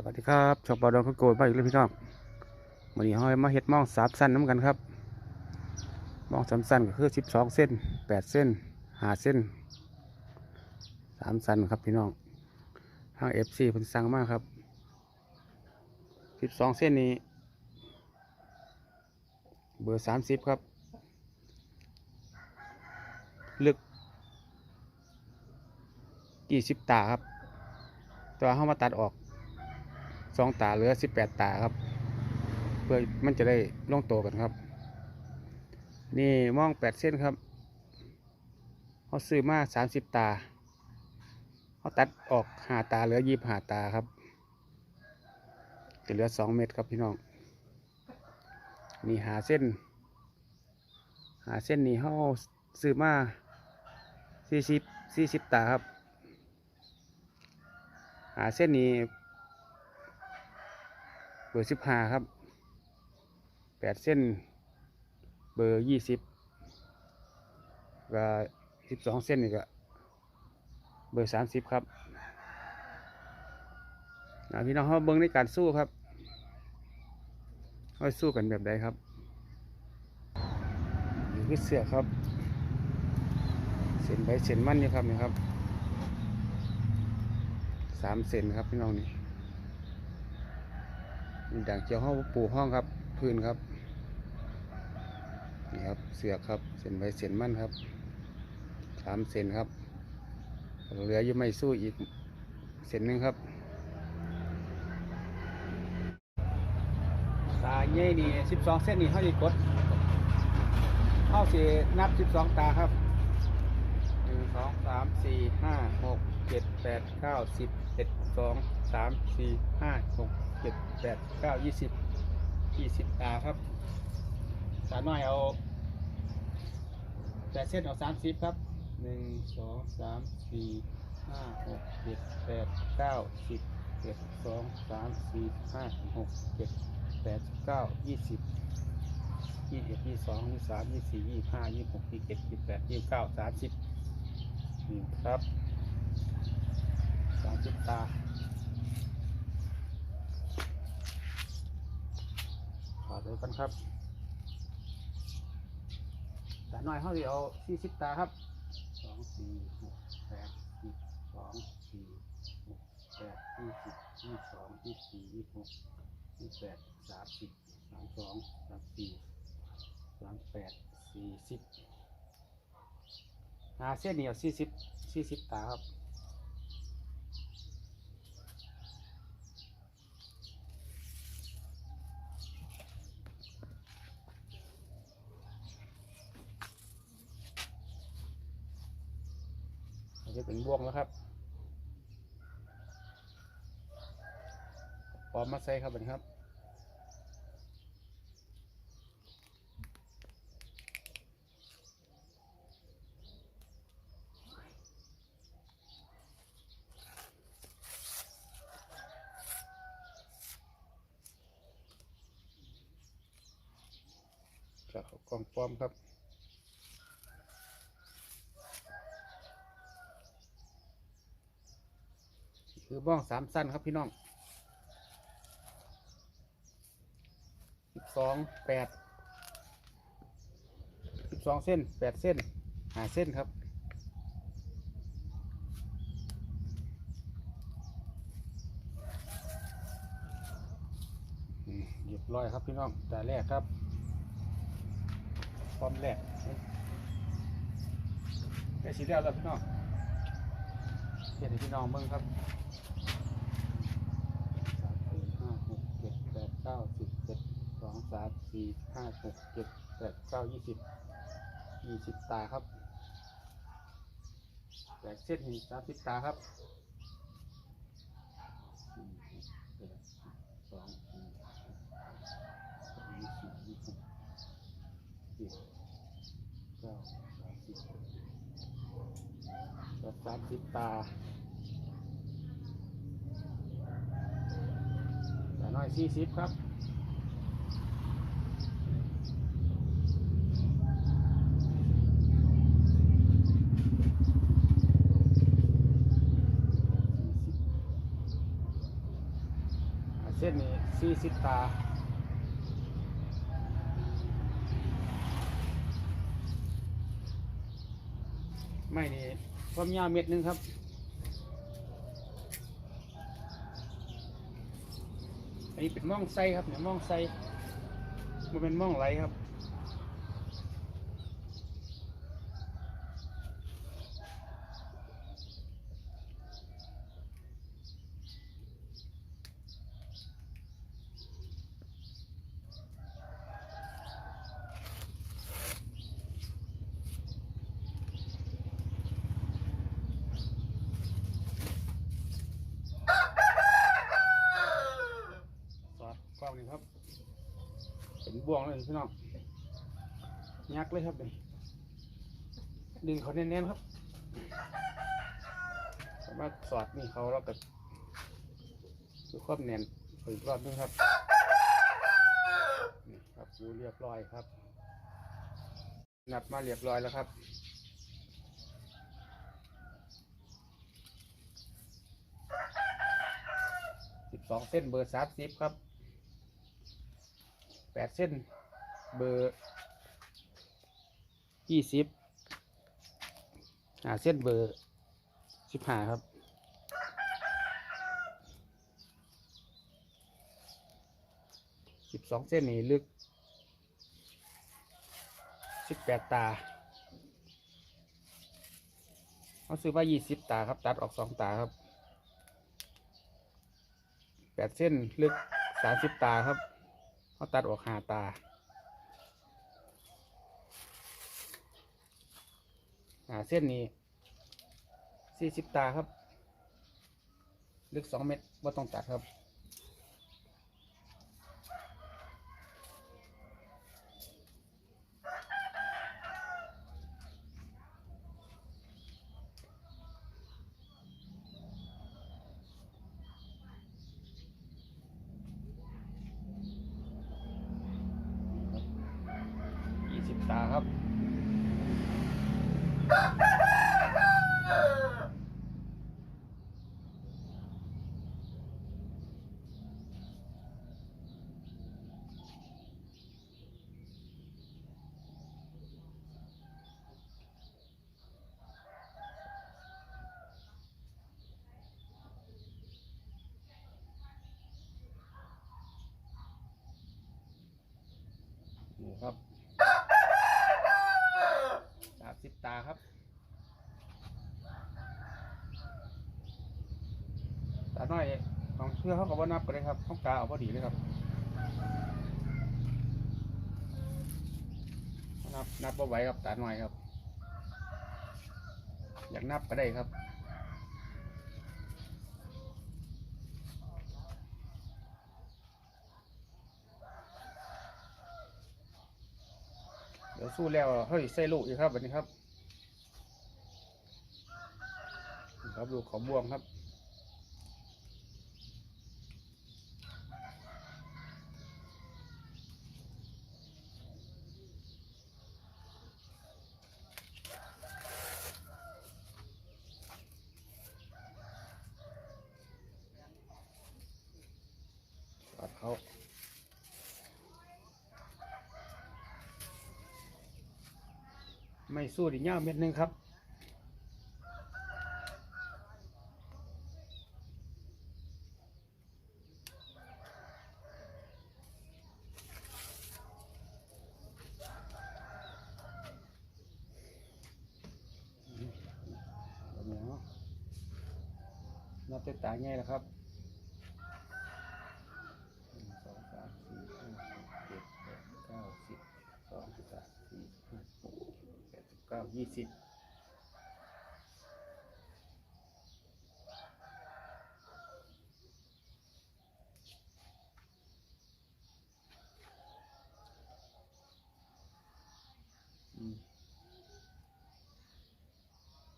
สวัสดีครับชอบปอดองข้าโกดมาอีกแล้วพี่น้องวันนี้เรามาเฮ็ดมองสามสั้นน้ำกันครับ มองสามสั้นก็คือสิบสองเส้นแปดเส้นหาเส้นสามสั้นครับพี่น้องทางเอฟซีเพิ่นสั่งมากครับสิบสองเส้นนี้ เบอร์สามสิบครับ ลึกกี่สิบตาครับ ตัวเข้ามาตัดออก สองตาเหลือสิบแปดตาครับ เพื่อมันจะได้ล่องโตวกันครับ นี่มองแปดเส้นครับเขาซื้อมาสามสิบตาเขาตัดออกหาตาเหลือยี่หาตาครับจะเหลือสองเม็ดครับพี่น้องนี่หาเส้น หาเส้นนี้เขาซื้อมาสี่สิบสี่สิบตาครับ หาเส้นนี้ อร์สิบห้าครับแปดเส้น เบอร์ยี่สิบก็สิบสองเส้นนี่ก็เบอร์สามสิบครับพี่น้องเขาเบิ้งในการสู้ครับเขาสู้กันแบบใดครับนี่คือเสือครับ เส้นใบเส้นมั่นนี่ครับนี่ครับสามเส้นครับพี่น้องนี่ ด่างเจียวห้องปูห้องครับ พื้นครับ นี่ครับ เสือกครับ เส้นใบเส้นมั่นครับสามเส้นครับ เหลืออยู่ไม่สู้อีกเส้นหนึ่งครับตาเย่นี่สิบสองเส้นนี่เขาดีกดเข้าสี่นับสิบสองตาครับหนึ่งสองสามสี่ห้าหกเจ็ดแปดเก้าสิบเอ็ดสองสามสี่ห้าหก เจ็ดแปดเก้ายี่สิบยี่สิบตาครับตาน้อยเอาแปดเส้นเอาสามสิบครับหนึ่งสองสามสี่ห้าหกเจ็ดแปดเก้าสิบเจ็ดสองสามสี่ห้าหกเจ็ดแปดเก้ายี่สิบยี่สิบเอ็ดยี่สองยี่สามยี่สี่ยี่ห้ายี่หกยี่เจ็ดยี่แปดยี่เก้าสามสิบนี่ครับสามสิบตา ขอดูกันครับตาหน่อยเขาเดี๋ยวสี่สิบตาครับสองสี่หกแปดสิบสองสี่หกแปดยี่สิบยี่สองยี่สี่ยี่หกยี่แปดสามสิบสามสองสามสี่สามแปดสี่สิบหาเส้นเหนียวสี่สิบสี่สิบตาครับ อันนี้เป็นบ่วงแล้วครับพร้อมมาใส่ครับอันครับจะเอากล่องปอมครับ คือ บ้องสามสั้นครับพี่น้องสิบสองแปดสิบสองเส้นแปดเส้นหาเส้นครับอืมเรียบร้อยครับพี่น้องแต่แรกครับพร้อมแรกแค่สีเดียวแล้วพี่น้องเห็นให้พี่น้องเบิ่งครับ สามสี่ห้าหกเจ็ดแปดเก้าสิบเจ็ด สามสี่ห้าหกเจ็ดแปดเก้ายี่สิบยี่สิบตาครับแปดเส้นหินสามสิบตาครับสี่หกแปดสองสี่ยี่สิบยี่สิบเจ็ดเก้าสามสิบแปดสามสิบตาแต่น้อยสี่สิบครับ เส้นนี้สี่สิบตา ไม่นี่ความยาวเม็ดหนึ่งครับอันนี้เป็นม่องไส้ครับเนี่ยม่องไส้มันเป็นม่องไหลครับ สอดกล้องนี่ครับ เป็ นพี่น้องยักเลยครับนี่ดึงเขาแน่นๆครับสามารถสอดนี่เขาแล้วก็ดูความแน่นอีกรอบนึงครับนี่ครับดูเรียบร้อยครับนัดมาเรียบร้อยแล้วครับสิบสองเส้นเบอร์สามสิบครับแปดเส้น เบอร์ยี่สิบอ่าเส้นเบอร์สิบห้าครับ สิบสองเส้นนี่ลึกสิบแปดตาเขาซื้อว่ายี่สิบตาครับ ตัดออกสองตาครับแปดเส้นลึกสามสิบตาครับ เขาตัดออกหาตา หาเส้นนี้สี่สิบตาครับ ลึกสองเมตรว่าต้องตัดครับ ยี่สิบตาครับ นี่ ครับสามสิบตาครับตาน้อยของเชื่อเขาก็บ่นับกันเลยครับเขากาเอาพอดีเลยครับนับนับบ่ไหวครับตาน้อยครับ อยากนับก็ได้ครับ เดี๋ยวสู้แล้วเฮ้ยใส่ลูกอีกครับวันนี้ครับครับลูกของบวงครับ ไม่สู้ดิย่าเม็ดหนึ่งครับนี้เนาะนับแต่ตาง่ายแล้วครับ หนึ่งสองสามสี่ห้าหกเจ็ดแปดเก้าสิบสองสิบสามสี่ห้าหกแปดสิบเก้ายี่สิบ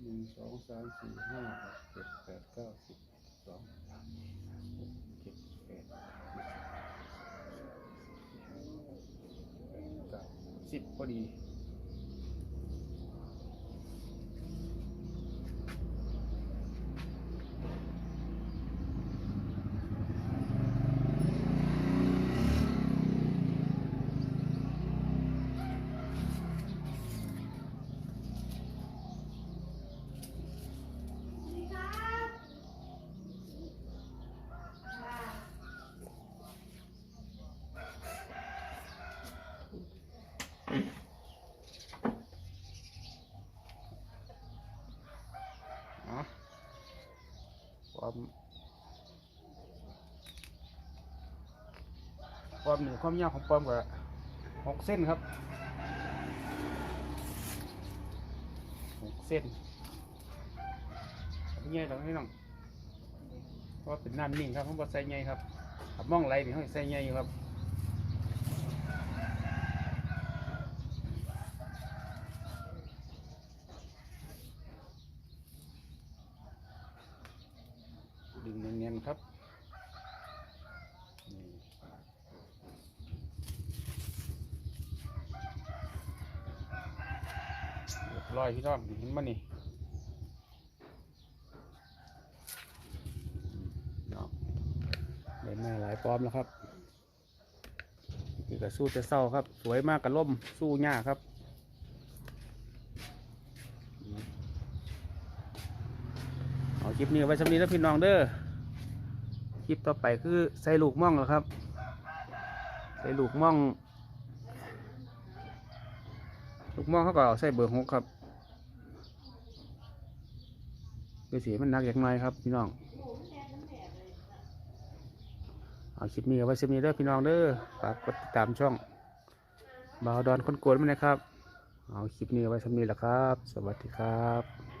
หนึ่งสองสามสี่ห้าหกเจ็ดแปดเก้าสิบสองสามหกเจ็ดแปดเก้าสิบพอดี ความความหนึ่ความยาวของปอมกับหกเส้นครับหกเส้นเงี้ยตรงนี้น้องเพราะเป็นน้ำนิ่งครับผมบอใส่ไงครับมองไหลนี่เขใส่ไงอยู่ครับ ครับนี่เรียบร้อยพี่น้องเห็นมั้นี่เนาะได้มาหลายปลอมแล้วครับนี่ก็สู้จะเศร้าครับ สวยมากกับล่มสู้ยากครับเอาคลิปนี้ไว้สำนี้แล้วพี่น้องเด้อ คลิปต่อไปคือใส่ลูกม่องแล้วครับ ใส่ลูกม่อง ลูกม่องเขาก็เอาใส่เบอร์หกครับเดี๋ยวสีมันหนักอย่างไรครับพี่น้องเอาคลิปนี้เอาไว้สำนี้เด้อพี่น้องเด้อฝากกดติดตามช่องบาวดอนคนโกวนมานะครับ เอาคลิปนี้เอาไว้สำนี้แหละครับ สวัสดีครับ